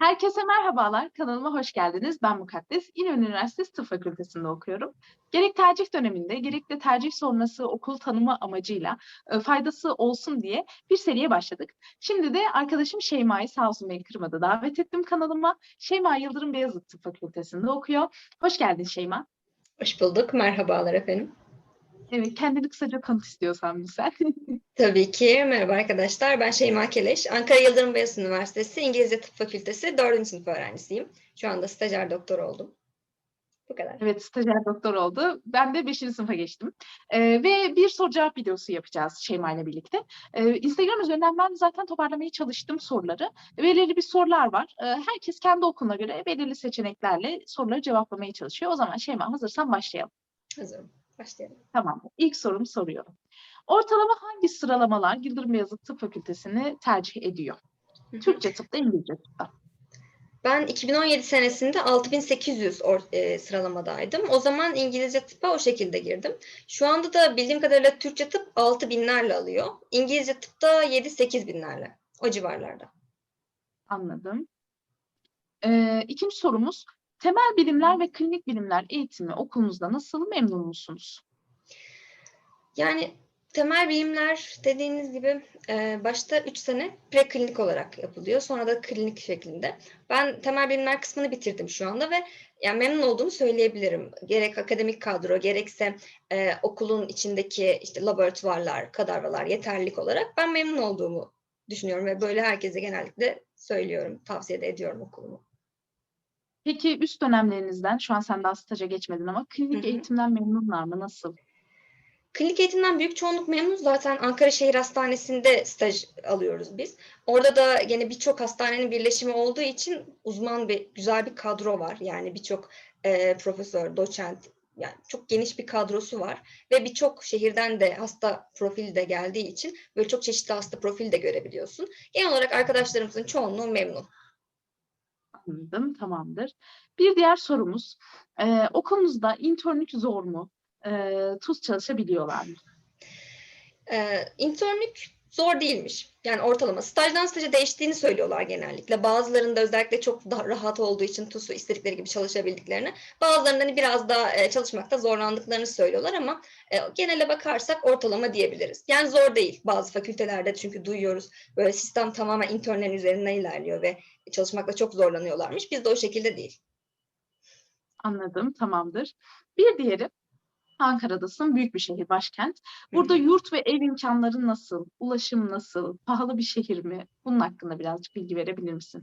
Herkese merhabalar, kanalıma hoş geldiniz. Ben Mukaddes, İnönü Üniversitesi Tıp Fakültesi'nde okuyorum. Gerek tercih döneminde, gerek de tercih sonrası okul tanıma amacıyla e, faydası olsun diye bir seriye başladık. Şimdi de arkadaşım Şeyma'yı sağ olsun beni kırmadı davet ettim kanalıma. Şeyma Yıldırım Beyazıt Tıp Fakültesi'nde okuyor. Hoş geldin Şeyma. Hoş bulduk. Merhabalar efendim. Evet, kendini kısaca tanıt istiyorsan sen. Tabii ki. Merhaba arkadaşlar. Ben Şeyma Keleş. Ankara Yıldırım Beyazıt Üniversitesi İngilizce Tıp Fakültesi 4. sınıf öğrencisiyim. Şu anda stajyer doktor oldum. Bu kadar. Evet, stajyer doktor oldu. Ben de 5. sınıfa geçtim. Ee, ve bir soru cevap videosu yapacağız Şeyma ile birlikte. Ee, Instagram üzerinden ben zaten toparlamaya çalıştım soruları. Belirli bir sorular var. Ee, herkes kendi okuluna göre belirli seçeneklerle soruları cevaplamaya çalışıyor. O zaman Şeyma hazırsan başlayalım. Hazırım. Başlayalım. Tamam. İlk sorumu soruyorum. Ortalama hangi sıralamalar Yıldırım Beyazıt Tıp Fakültesini tercih ediyor? Türkçe tıpta, İngilizce tıpta. Ben 2017 senesinde 6800 or- e, sıralamadaydım. O zaman İngilizce tıpa o şekilde girdim. Şu anda da bildiğim kadarıyla Türkçe tıp 6000'lerle alıyor. İngilizce tıpta 7-8 binlerle. O civarlarda. Anladım. Ee, ikinci sorumuz, temel bilimler ve klinik bilimler eğitimi okulunuzda nasıl memnun musunuz? Yani temel bilimler dediğiniz gibi e, başta 3 sene preklinik olarak yapılıyor. Sonra da klinik şeklinde. Ben temel bilimler kısmını bitirdim şu anda ve yani memnun olduğumu söyleyebilirim. Gerek akademik kadro gerekse e, okulun içindeki işte laboratuvarlar, kadavralar yeterlilik olarak ben memnun olduğumu düşünüyorum ve böyle herkese genellikle söylüyorum, tavsiye de ediyorum okulumu. Peki üst dönemlerinizden, şu an sen daha staja geçmedin ama klinik Hı hı. eğitimden memnunlar mı? Nasıl? Klinik eğitimden büyük çoğunluk memnun. Zaten Ankara Şehir Hastanesi'nde staj alıyoruz biz. Orada da gene birçok hastanenin birleşimi olduğu için uzman bir güzel bir kadro var. Yani birçok e, profesör, doçent, yani çok geniş bir kadrosu var ve birçok şehirden de hasta profili de geldiği için böyle çok çeşitli hasta profili de görebiliyorsun. Genel olarak arkadaşlarımızın çoğunluğu memnun. Anladım, tamamdır. Bir diğer sorumuz, ee, okulunuzda internlük zor mu? Ee, tuz çalışabiliyorlar mı? Ee, internlük zor değilmiş. Yani ortalama stajdan staja değiştiğini söylüyorlar genellikle. Bazılarında özellikle çok daha rahat olduğu için TUS'u istedikleri gibi çalışabildiklerini. Bazılarında hani biraz daha e, çalışmakta zorlandıklarını söylüyorlar ama e, genele bakarsak ortalama diyebiliriz. Yani zor değil bazı fakültelerde çünkü duyuyoruz böyle sistem tamamen internlerin üzerinden ilerliyor ve çalışmakta çok zorlanıyorlarmış. Biz de o şekilde değil. Anladım, tamamdır. Bir diğeri, Ankara'dasın, büyük bir şehir, başkent. Burada hı. yurt ve ev imkanları nasıl? Ulaşım nasıl? Pahalı bir şehir mi? Bunun hakkında birazcık bilgi verebilir misin?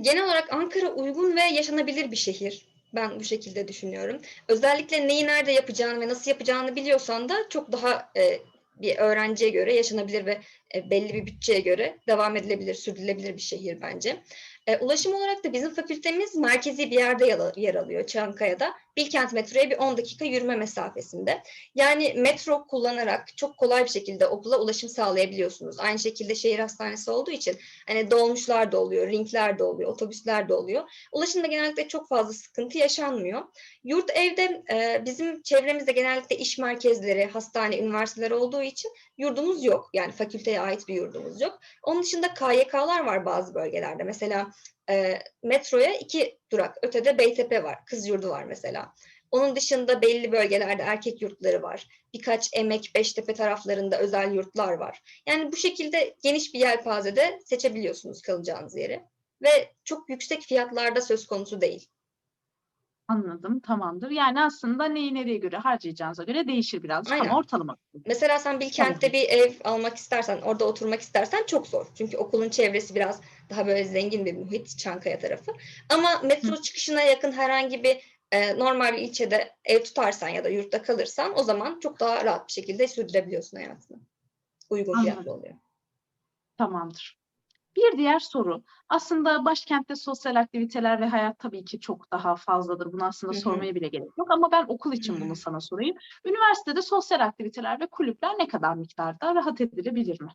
Genel olarak Ankara uygun ve yaşanabilir bir şehir. Ben bu şekilde düşünüyorum. Özellikle neyi nerede yapacağını ve nasıl yapacağını biliyorsan da çok daha e, bir öğrenciye göre yaşanabilir ve e, belli bir bütçeye göre devam edilebilir, sürdürülebilir bir şehir bence. E, ulaşım olarak da bizim fakültemiz merkezi bir yerde yer- yer alıyor Çankaya'da. Bilkent metroya bir 10 dakika yürüme mesafesinde. Yani metro kullanarak çok kolay bir şekilde okula ulaşım sağlayabiliyorsunuz. Aynı şekilde şehir hastanesi olduğu için hani dolmuşlar da oluyor, ringler de oluyor, otobüsler de oluyor. Ulaşımda genellikle çok fazla sıkıntı yaşanmıyor. Yurt evde e, bizim çevremizde genellikle iş merkezleri, hastane, üniversiteler olduğu için yurdumuz yok. Yani fakülteye ait bir yurdumuz yok. Onun dışında KYK'lar var bazı bölgelerde. Mesela e, metroya iki durak ötede Beytepe var. Kız yurdu var mesela. Onun dışında belli bölgelerde erkek yurtları var. Birkaç Emek, Beştepe taraflarında özel yurtlar var. Yani bu şekilde geniş bir yelpazede seçebiliyorsunuz kalacağınız yeri. Ve çok yüksek fiyatlarda söz konusu değil. Anladım, tamamdır. Yani aslında neyi nereye göre harcayacağınıza göre değişir birazcık Aynen. ama ortalama. Mesela sen Bilkent'te bir ev almak istersen, orada oturmak istersen çok zor. Çünkü okulun çevresi biraz daha böyle zengin bir muhit, Çankaya tarafı. Ama metro çıkışına yakın herhangi bir e, normal bir ilçede ev tutarsan ya da yurtta kalırsan o zaman çok daha rahat bir şekilde sürdürebiliyorsun hayatını. Uygun fiyatlı Anladım. oluyor. Tamamdır. Bir diğer soru. Aslında başkentte sosyal aktiviteler ve hayat tabii ki çok daha fazladır. Bunu aslında Hı hı. sormaya bile gerek yok ama ben okul için bunu sana sorayım. Üniversitede sosyal aktiviteler ve kulüpler ne kadar miktarda rahat edilebilir mi?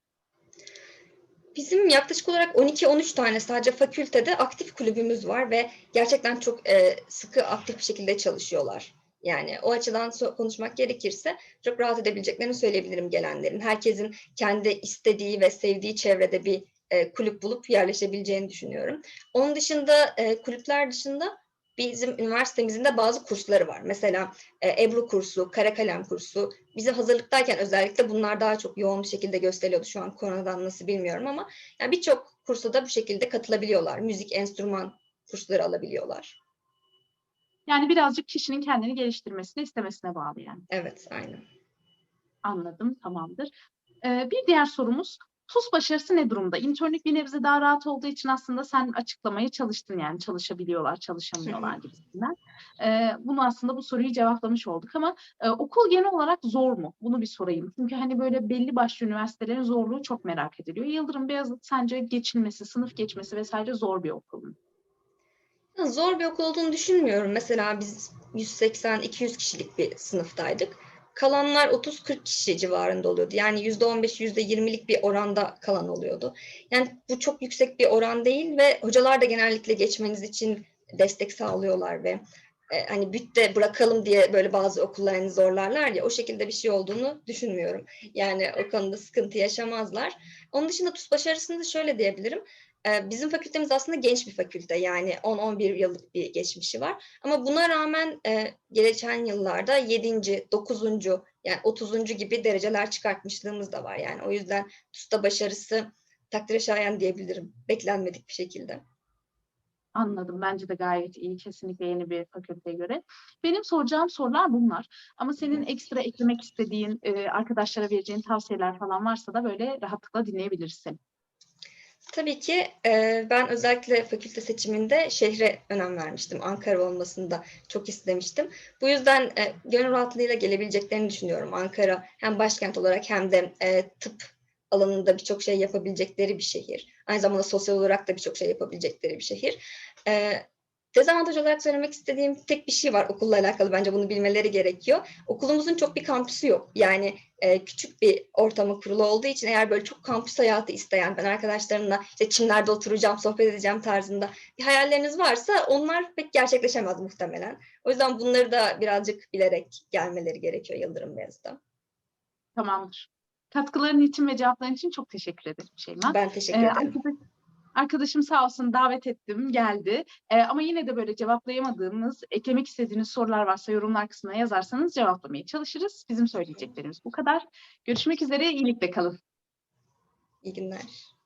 Bizim yaklaşık olarak 12-13 tane sadece fakültede aktif kulübümüz var ve gerçekten çok e, sıkı aktif bir şekilde çalışıyorlar. Yani o açıdan so- konuşmak gerekirse çok rahat edebileceklerini söyleyebilirim gelenlerin. Herkesin kendi istediği ve sevdiği çevrede bir e, kulüp bulup yerleşebileceğini düşünüyorum. Onun dışında e, kulüpler dışında bizim üniversitemizin de bazı kursları var. Mesela e, Ebru kursu, kara kalem kursu. Bizim hazırlıktayken özellikle bunlar daha çok yoğun bir şekilde gösteriliyordu. Şu an koronadan nasıl bilmiyorum ama yani birçok kursa da bu şekilde katılabiliyorlar. Müzik, enstrüman kursları alabiliyorlar. Yani birazcık kişinin kendini geliştirmesine, istemesine bağlı yani. Evet, aynen. Anladım, tamamdır. Ee, bir diğer sorumuz, TUS başarısı ne durumda? İnternlük bir nebze daha rahat olduğu için aslında sen açıklamaya çalıştın yani çalışabiliyorlar, çalışamıyorlar gibisinden. Ee, bunu aslında bu soruyu cevaplamış olduk ama e, okul genel olarak zor mu? Bunu bir sorayım. Çünkü hani böyle belli başlı üniversitelerin zorluğu çok merak ediliyor. Yıldırım Beyazıt sence geçilmesi, sınıf geçmesi vesaire zor bir okul mu? Zor bir okul olduğunu düşünmüyorum. Mesela biz 180-200 kişilik bir sınıftaydık. Kalanlar 30-40 kişi civarında oluyordu. Yani %15, %20'lik bir oranda kalan oluyordu. Yani bu çok yüksek bir oran değil ve hocalar da genellikle geçmeniz için destek sağlıyorlar ve e, hani bütte bırakalım diye böyle bazı okullar hani zorlarlar ya o şekilde bir şey olduğunu düşünmüyorum. Yani o konuda sıkıntı yaşamazlar. Onun dışında TUS başarısını da şöyle diyebilirim. Bizim fakültemiz aslında genç bir fakülte yani 10-11 yıllık bir geçmişi var. Ama buna rağmen geçen yıllarda 7. 9. yani 30. gibi dereceler çıkartmışlığımız da var. Yani o yüzden TUS'ta başarısı takdire şayan diyebilirim. Beklenmedik bir şekilde. Anladım. Bence de gayet iyi. Kesinlikle yeni bir fakülteye göre. Benim soracağım sorular bunlar. Ama senin ekstra eklemek istediğin, arkadaşlara vereceğin tavsiyeler falan varsa da böyle rahatlıkla dinleyebiliriz seni. Tabii ki e, ben özellikle fakülte seçiminde şehre önem vermiştim. Ankara olmasını da çok istemiştim. Bu yüzden e, gönül rahatlığıyla gelebileceklerini düşünüyorum. Ankara hem başkent olarak hem de e, tıp alanında birçok şey yapabilecekleri bir şehir. Aynı zamanda sosyal olarak da birçok şey yapabilecekleri bir şehir. E, dezavantaj olarak söylemek istediğim tek bir şey var okulla alakalı. Bence bunu bilmeleri gerekiyor. Okulumuzun çok bir kampüsü yok. Yani e, küçük bir ortamı kurulu olduğu için eğer böyle çok kampüs hayatı isteyen, ben arkadaşlarımla işte çimlerde oturacağım, sohbet edeceğim tarzında bir hayalleriniz varsa onlar pek gerçekleşemez muhtemelen. O yüzden bunları da birazcık bilerek gelmeleri gerekiyor Yıldırım Beyazıt'ta. Tamamdır. Katkıların için ve cevapların için çok teşekkür ederim Şeyma. Ben teşekkür Ee, ederim. arkadaş- arkadaşım sağ olsun davet ettim, geldi. Ee, ama yine de böyle cevaplayamadığımız, eklemek istediğiniz sorular varsa yorumlar kısmına yazarsanız cevaplamaya çalışırız. Bizim söyleyeceklerimiz bu kadar. Görüşmek üzere, iyilikle kalın. İyi günler.